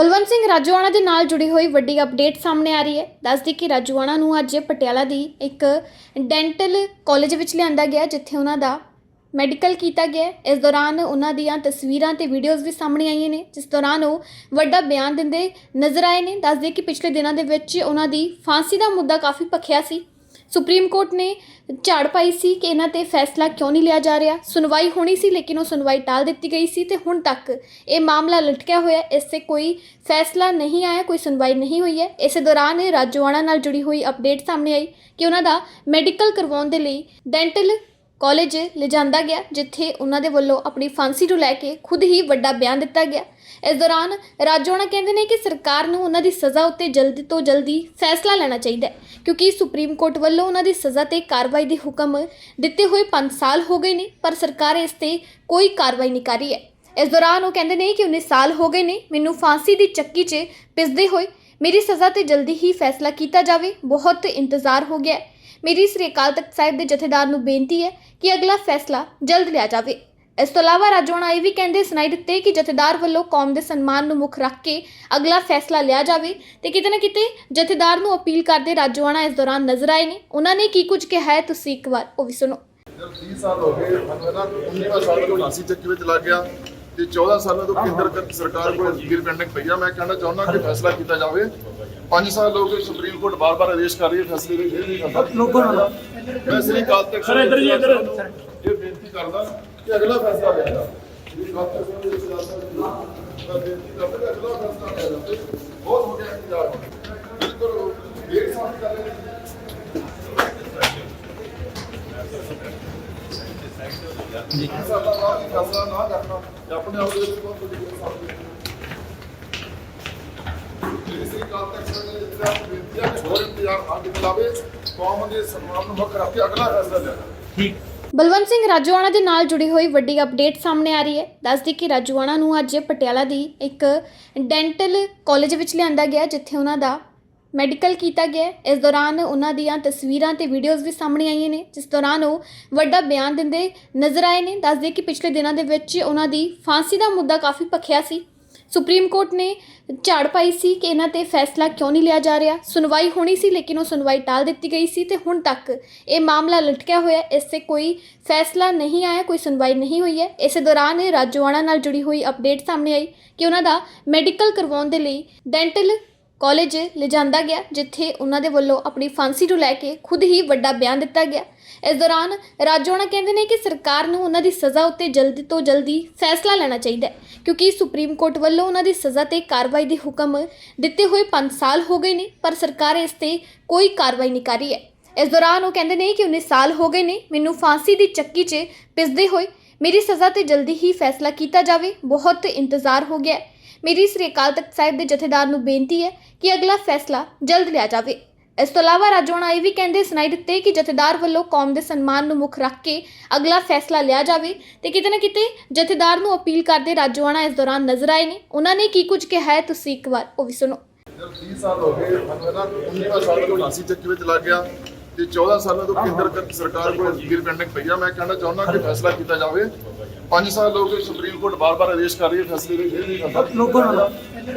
ਬਲਵੰਤ ਸਿੰਘ ਰਾਜੂਆਣਾ ਦੇ ਨਾਲ ਜੁੜੀ ਹੋਈ ਵੱਡੀ ਅਪਡੇਟ ਸਾਹਮਣੇ ਆ ਰਹੀ ਹੈ। ਦੱਸਦੀ ਕਿ ਰਾਜੂਆਣਾ ਨੂੰ ਅੱਜ ਪਟਿਆਲਾ ਦੀ ਇੱਕ ਡੈਂਟਲ ਕਾਲਜ ਵਿੱਚ ਲਿਆਂਦਾ ਗਿਆ, ਜਿੱਥੇ ਉਹਨਾਂ ਦਾ ਮੈਡੀਕਲ ਕੀਤਾ ਗਿਆ ਇਸ ਦੌਰਾਨ ਉਹਨਾਂ ਦੀਆਂ ਤਸਵੀਰਾਂ ਤੇ ਵੀਡੀਓਜ਼ ਵੀ ਸਾਹਮਣੇ ਆਈਆਂ ਨੇ, ਜਿਸ ਦੌਰਾਨ ਉਹ ਵੱਡਾ ਬਿਆਨ ਦਿੰਦੇ ਨਜ਼ਰ ਆਏ ਨੇ। ਦੱਸਦੇ ਕਿ ਪਿਛਲੇ ਦਿਨਾਂ ਦੇ ਵਿੱਚ ਉਹਨਾਂ ਦੀ ਫਾਂਸੀ ਦਾ ਮੁੱਦਾ ਕਾਫੀ ਭਖਿਆ ਸੀ। ਸੁਪਰੀਮ ਕੋਰਟ ਨੇ ਝਾੜ ਪਾਈ ਸੀ ਕਿ ਇਹਨਾਂ ਤੇ ਫੈਸਲਾ ਕਿਉਂ ਨਹੀਂ ਲਿਆ ਜਾ ਰਿਹਾ? ਸੁਣਵਾਈ ਹੋਣੀ ਸੀ, ਲੇਕਿਨ ਉਹ ਸੁਣਵਾਈ ਟਾਲ ਦਿੱਤੀ ਗਈ ਸੀ ਤੇ ਹੁਣ ਤੱਕ ਇਹ ਮਾਮਲਾ ਲਟਕਿਆ ਹੋਇਆ ਇਸ ਤੇ ਕੋਈ ਫੈਸਲਾ ਨਹੀਂ ਆਇਆ, ਕੋਈ ਸੁਣਵਾਈ ਨਹੀਂ ਹੋਈ ਹੈ। ਇਸੇ ਦੌਰਾਨ ਇਹ ਰਾਜੋਆਣਾ ਨਾਲ ਜੁੜੀ ਹੋਈ ਅਪਡੇਟ ਸਾਹਮਣੇ ਆਈ ਕਿ ਉਹਨਾਂ ਦਾ ਮੈਡੀਕਲ ਕਰਵਾਉਣ ਦੇ ਲਈ ਡੈਂਟਲ ਕਾਲਜ ਲਿਜਾਂਦਾ ਗਿਆ, ਜਿੱਥੇ ਉਹਨਾਂ ਦੇ ਵੱਲੋਂ ਆਪਣੀ ਫਾਂਸੀ ਨੂੰ ਲੈ ਕੇ ਖੁਦ ਹੀ ਵੱਡਾ ਬਿਆਨ ਦਿੱਤਾ ਗਿਆ। ਇਸ ਦੌਰਾਨ ਰਾਜੋਣਾ ਕਹਿੰਦੇ ਨੇ ਕਿ ਸਰਕਾਰ ਨੂੰ ਉਹਨਾਂ ਦੀ ਸਜ਼ਾ ਉੱਤੇ ਜਲਦੀ ਤੋਂ ਜਲਦੀ ਫੈਸਲਾ ਲੈਣਾ ਚਾਹੀਦਾ ਹੈ, ਕਿਉਂਕਿ ਸੁਪਰੀਮ ਕੋਰਟ ਵੱਲੋਂ ਉਹਨਾਂ ਦੀ ਸਜ਼ਾ ਤੇ ਕਾਰਵਾਈ ਦੇ ਹੁਕਮ ਦਿੱਤੇ ਹੋਏ 5 ਸਾਲ ਹੋ ਗਏ ਨੇ, ਪਰ ਸਰਕਾਰ ਇਸ ਤੇ ਕੋਈ ਕਾਰਵਾਈ ਨਹੀਂ ਕਰ ਰਹੀ ਹੈ। ਇਸ ਦੌਰਾਨ ਉਹ ਕਹਿੰਦੇ ਨੇ ਕਿ 19 ਸਾਲ ਹੋ ਗਏ ਨੇ, ਮੈਨੂੰ ਫਾਂਸੀ ਦੀ ਚੱਕੀ 'ਚ ਪਿਸਦੇ ਹੋਏ, ਮੇਰੀ ਸਜ਼ਾ ਤੇ ਜਲਦੀ ਹੀ ਫੈਸਲਾ ਕੀਤਾ ਜਾਵੇ, ਬਹੁਤ ਇੰਤਜ਼ਾਰ ਹੋ ਗਿਆ ਹੈ। ਮੇਰੀ ਸ੍ਰੀ ਅਕਾਲ ਤਖਤ ਸਾਹਿਬ ਦੇ ਜਥੇਦਾਰ ਨੂੰ ਬੇਨਤੀ ਹੈ ਕਿ ਅਗਲਾ ਫੈਸਲਾ ਜਲਦ ਲਿਆ ਜਾਵੇ। ਇਸ ਤੋਂ ਇਲਾਵਾ ਰਾਜੋਣਾ ਇਹ ਵੀ ਕਹਿੰਦੇ ਸੁਣਾਈ ਦਿੱਤੇ ਕਿ ਜਥੇਦਾਰ ਵੱਲੋਂ ਕੌਮ ਦੇ ਸਨਮਾਨ ਨੂੰ ਮੁੱਖ ਰੱਖ ਕੇ ਅਗਲਾ ਫੈਸਲਾ ਲਿਆ ਜਾਵੇ ਤੇ ਕਿਤੇ ਨਾ ਕਿਤੇ ਜਥੇਦਾਰ ਨੂੰ ਅਪੀਲ ਕਰਦੇ ਰਾਜੋਣਾ ਇਸ ਦੌਰਾਨ ਨਜ਼ਰ ਆਏ ਨੇ। ਉਹਨਾਂ ਨੇ ਕੀ ਕੁਝ ਕਿਹਾ ਹੈ ਤੁਸੀਂ ਇੱਕ ਵਾਰ ਉਹ ਵੀ ਸੁਣੋ। ਜਦ 30 ਸਾਲ ਹੋ ਗਏ, ਮੈਨੂੰ 19ਵਾਂ ਸਾਲ ਤੋਂ ਨਾਸੀ ਚੱਕੀ ਵਿੱਚ ਲੱਗ ਗਿਆ ਤੇ 14 ਸਾਲਾਂ ਤੋਂ ਕੇਂਦਰ ਸਰਕਾਰ ਕੋਲ ਅਪੀਲ ਪੈਂਡਿੰਗ ਪਈ ਆ। ਮੈਂ ਕਹਿਣਾ ਚਾਹੁੰਦਾ ਕਿ ਫੈਸਲਾ ਕੀਤਾ ਜਾਵੇ। 5 ਸਾਲ ਹੋ ਗਏ ਸੁਪਰੀਮ ਕੋਰਟ ਬਾਰ-ਬਾਰ ਆਦੇਸ਼ ਕਰ ਰਹੀ ਹੈ ਫੈਸਲੇ ਦੇ ਨਹੀਂ ਕਰਦਾ ਲੋਕਾਂ ਨਾਲ ਮੈਂ ਸ੍ਰੀ ਅਕਾਲ ਤਖਤ ਸਰ, ਇੱਧਰ ਜੀ, ਇੱਧਰ। ਇਹ ਬੇਨਤੀ ਕਰਦਾ ਕਿ ਅਗਲਾ ਫੈਸਲਾ ਲਿਆ ਜਾਵੇ ਸ੍ਰੀ ਅਕਾਲ ਤਖਤ ਸਾਹਿਬ ਦੇ ਸਿਆਸਤ ਨੂੰ ਮੈਂ ਬੇਨਤੀ ਕਰਦਾ ਕਿ ਅਗਲਾ ਫੈਸਲਾ ਲਿਆ ਜਾਵੇ ਬਹੁਤ ਹੋ ਗਿਆ ਇੰਤਜ਼ਾਰ ਬਿਲਕੁਲ ਡੇਢ ਸਾਲ ਕਰ ਰਹੇ ਨੇ ਫੈਸਲਾ ਨਾ ਫੈਸਲਾ ਨਾ ਕਰਨਾ ਤੇ ਆਪਣੇ ਆਪ ਦੇ ਵਿੱਚ ਬਹੁਤ ਵੱਡੀ ਗੱਲ ਸਾਹਮਣੇ ਇਸੇ ਕਾਲ ਤੱਕ ਸਾਡੇ ਜਿਹੜਾ ਬੇਨਤੀ ਹੈ ਕਿ ਹੋਰ ਇੰਤਜ਼ਾਰ ਨਾ ਕੀਤਾ ਜਾਵੇ ਕੌਮ ਦੇ ਸਨਮਾਨ ਨੂੰ ਮੁੱਖ ਰੱਖ ਕੇ ਅਗਲਾ ਫੈਸਲਾ ਲਿਆ ਬਲਵੰਤ ਸਿੰਘ ਰਾਜੂਆਣਾ ਦੇ ਨਾਲ ਜੁੜੀ ਹੋਈ ਵੱਡੀ ਅਪਡੇਟ ਸਾਹਮਣੇ ਆ ਰਹੀ ਹੈ। ਦੱਸਦੀ ਕਿ ਰਾਜੂਆਣਾ ਨੂੰ ਅੱਜ ਪਟਿਆਲਾ ਦੀ ਇੱਕ ਡੈਂਟਲ ਕਾਲਜ ਵਿੱਚ ਲਿਆਂਦਾ ਗਿਆ ਜਿੱਥੇ ਉਹਨਾਂ ਦਾ ਮੈਡੀਕਲ ਕੀਤਾ ਗਿਆ। ਇਸ ਦੌਰਾਨ ਉਹਨਾਂ ਦੀਆਂ ਤਸਵੀਰਾਂ ਤੇ ਵੀਡੀਓਜ਼ ਵੀ ਸਾਹਮਣੇ ਆਈਆਂ ਨੇ ਜਿਸ ਦੌਰਾਨ ਉਹ ਵੱਡਾ ਬਿਆਨ ਦਿੰਦੇ ਨਜ਼ਰ ਆਏ ਨੇ। ਦੱਸਦੇ ਕਿ ਪਿਛਲੇ ਦਿਨਾਂ ਦੇ ਵਿੱਚ ਉਹਨਾਂ ਦੀ ਫਾਂਸੀ ਦਾ ਮੁੱਦਾ ਕਾਫੀ ਭਖਿਆ ਸੀ। ਸੁਪਰੀਮ ਕੋਰਟ ਨੇ ਝਾੜ ਪਾਈ ਸੀ ਕਿ ਇਹਨਾਂ ਤੇ ਫੈਸਲਾ ਕਿਉਂ ਨਹੀਂ ਲਿਆ ਜਾ ਰਿਹਾ? ਸੁਣਵਾਈ ਹੋਣੀ ਸੀ, ਲੇਕਿਨ ਉਹ ਸੁਣਵਾਈ ਟਾਲ ਦਿੱਤੀ ਗਈ ਸੀ ਤੇ ਹੁਣ ਤੱਕ ਇਹ ਮਾਮਲਾ ਲਟਕਿਆ ਹੋਇਆ ਇਸ ਤੇ ਕੋਈ ਫੈਸਲਾ ਨਹੀਂ ਆਇਆ, ਕੋਈ ਸੁਣਵਾਈ ਨਹੀਂ ਹੋਈ ਹੈ। ਇਸੇ ਦੌਰਾਨ ਇਹ ਰਾਜੋਆਣਾ ਨਾਲ ਜੁੜੀ ਹੋਈ ਅਪਡੇਟ ਸਾਹਮਣੇ ਆਈ ਕਿ ਉਹਨਾਂ ਦਾ ਮੈਡੀਕਲ ਕਰਵਾਉਣ ਦੇ ਲਈ ਡੈਂਟਲ ਕਾਲਜ ਲਿਜਾਂਦਾ ਗਿਆ, ਜਿੱਥੇ ਉਹਨਾਂ ਦੇ ਵੱਲੋਂ ਆਪਣੀ ਫਾਂਸੀ ਨੂੰ ਲੈ ਕੇ ਖੁਦ ਹੀ ਵੱਡਾ ਬਿਆਨ ਦਿੱਤਾ ਗਿਆ। ਇਸ ਦੌਰਾਨ ਰਾਜੋਣਾ ਕਹਿੰਦੇ ਨੇ ਕਿ ਸਰਕਾਰ ਨੂੰ ਉਹਨਾਂ ਦੀ ਸਜ਼ਾ ਉੱਤੇ ਜਲਦੀ ਤੋਂ ਜਲਦੀ ਫੈਸਲਾ ਲੈਣਾ ਚਾਹੀਦਾ ਹੈ, ਕਿਉਂਕਿ ਸੁਪਰੀਮ ਕੋਰਟ ਵੱਲੋਂ ਉਹਨਾਂ ਦੀ ਸਜ਼ਾ ਤੇ ਕਾਰਵਾਈ ਦੇ ਹੁਕਮ ਦਿੱਤੇ ਹੋਏ 5 ਸਾਲ ਹੋ ਗਏ ਨੇ, ਪਰ ਸਰਕਾਰ ਇਸ ਤੇ ਕੋਈ ਕਾਰਵਾਈ ਨਹੀਂ ਕਰ ਰਹੀ ਹੈ। ਇਸ ਦੌਰਾਨ ਉਹ ਕਹਿੰਦੇ ਨੇ ਕਿ 19 ਸਾਲ ਹੋ ਗਏ ਨੇ, ਮੈਨੂੰ ਫਾਂਸੀ ਦੀ ਚੱਕੀ 'ਚ ਪਿਸਦੇ ਹੋਏ ਮੇਰੀ ਸਜ਼ਾ ਤੇ ਜਲਦੀ ਹੀ ਫੈਸਲਾ ਕੀਤਾ ਜਾਵੇ। ਬਹੁਤ ਇੰਤਜ਼ਾਰ ਹੋ ਗਿਆ ਹੈ। ਮੇਰੀ ਸ੍ਰੀ ਅਕਾਲ ਤਖਤ ਸਾਹਿਬ ਦੇ ਜਥੇਦਾਰ ਨੂੰ ਬੇਨਤੀ ਹੈ ਕਿ ਅਗਲਾ ਫੈਸਲਾ ਜਲਦ ਲਿਆ ਜਾਵੇ। ਇਸ ਤੋਂ ਇਲਾਵਾ ਰਾਜੋਣਾ ਇਹ ਵੀ ਕਹਿੰਦੇ ਸੁਣਾਈ ਦਿੱਤੇ ਕਿ ਜਥੇਦਾਰ ਵੱਲੋਂ ਕੌਮ ਦੇ ਸਨਮਾਨ ਨੂੰ ਮੁੱਖ ਰੱਖ ਕੇ ਅਗਲਾ ਫੈਸਲਾ ਲਿਆ ਜਾਵੇ ਤੇ ਕਿਤੇ ਨਾ ਕਿਤੇ ਜਥੇਦਾਰ ਨੂੰ ਅਪੀਲ ਕਰਦੇ ਰਾਜੋਆਣਾ ਇਸ ਦੌਰਾਨ ਨਜ਼ਰ ਆਏ ਨੇ। ਉਹਨਾਂ ਨੇ ਕੀ ਕੁਝ ਕਿਹਾ ਹੈ ਤੁਸੀਂ ਇੱਕ ਵਾਰ ਉਹ ਵੀ ਸੁਣੋ। ਜਦ 30 ਸਾਲ ਹੋ ਗਏ, ਮੈਨੂੰ ਨਾ 19ਵਾਂ ਸਾਲ ਤੋਂ ਨਾਸੀ ਚੱਕੀ ਵਿੱਚ ਲੱਗ ਗਿਆ। ਤੇ 14 ਸਾਲਾਂ ਤੋਂ ਕੇਂਦਰ ਸਰਕਾਰ ਕੋਲ ਅਪੀਲ ਪੈਂਡਿੰਗ ਪਈ ਆ ਮੈਂ ਕਹਿਣਾ ਚਾਹੁੰਦਾ ਕਿ ਫੈਸਲਾ ਕੀਤਾ ਜਾਵੇ। 5 ਸਾਲ ਹੋ ਗਏ ਸੁਪਰੀਮ ਕੋਰਟ ਬਾਰ-ਬਾਰ ਆਦੇਸ਼ ਕਰ ਰਹੀ ਹੈ ਫੈਸਲੇ ਦੇ ਨਹੀਂ ਕਰਦਾ। ਲੋਕਾਂ ਨਾਲ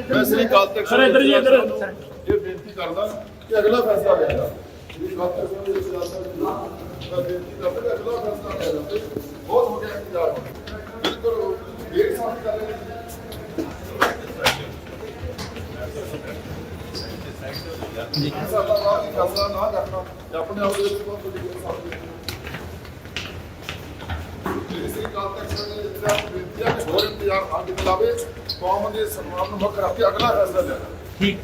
ਮੈਂ ਸ੍ਰੀ ਅਕਾਲ ਤਖਤ ਸਰ, ਇੱਧਰ ਜੀ, ਇੱਧਰ। ਇਹ ਬੇਨਤੀ ਕਰਦਾ ਕਿ ਅਗਲਾ ਫੈਸਲਾ ਲਿਆ ਜਾਵੇ। ਸ੍ਰੀ ਸਿਆਸਤ ਨੂੰ ਮੈਂ ਬੇਨਤੀ ਕਰਦਾ ਕਿ ਅਗਲਾ ਫੈਸਲਾ ਲਿਆ ਜਾਵੇ ਬਹੁਤ ਹੋ ਗਿਆ ਇੰਤਜ਼ਾਰ ਬਿਲਕੁਲ ਡੇਢ ਸਾਲ ਕਰ ਰਹੇ ਨੇ ਫੈਸਲਾ ਨਾ ਫੈਸਲਾ ਨਾ ਕਰਨਾ ਤੇ ਆਪਣੇ ਆਪ ਦੇ ਵਿੱਚ ਬਹੁਤ ਵੱਡੀ ਗੱਲ ਇਸੇ ਕਾਲ ਤੱਕ ਸਾਡੇ ਜਿਹੜਾ ਹੈ ਕਿ ਹੋਰ ਇੰਤਜ਼ਾਰ ਕੀਤਾ ਜਾਵੇ ਕੌਮ ਦੇ ਸਨਮਾਨ ਨੂੰ ਮੁੱਖ ਰੱਖ ਕੇ ਅਗਲਾ ਫੈਸਲਾ ਜਾਵੇ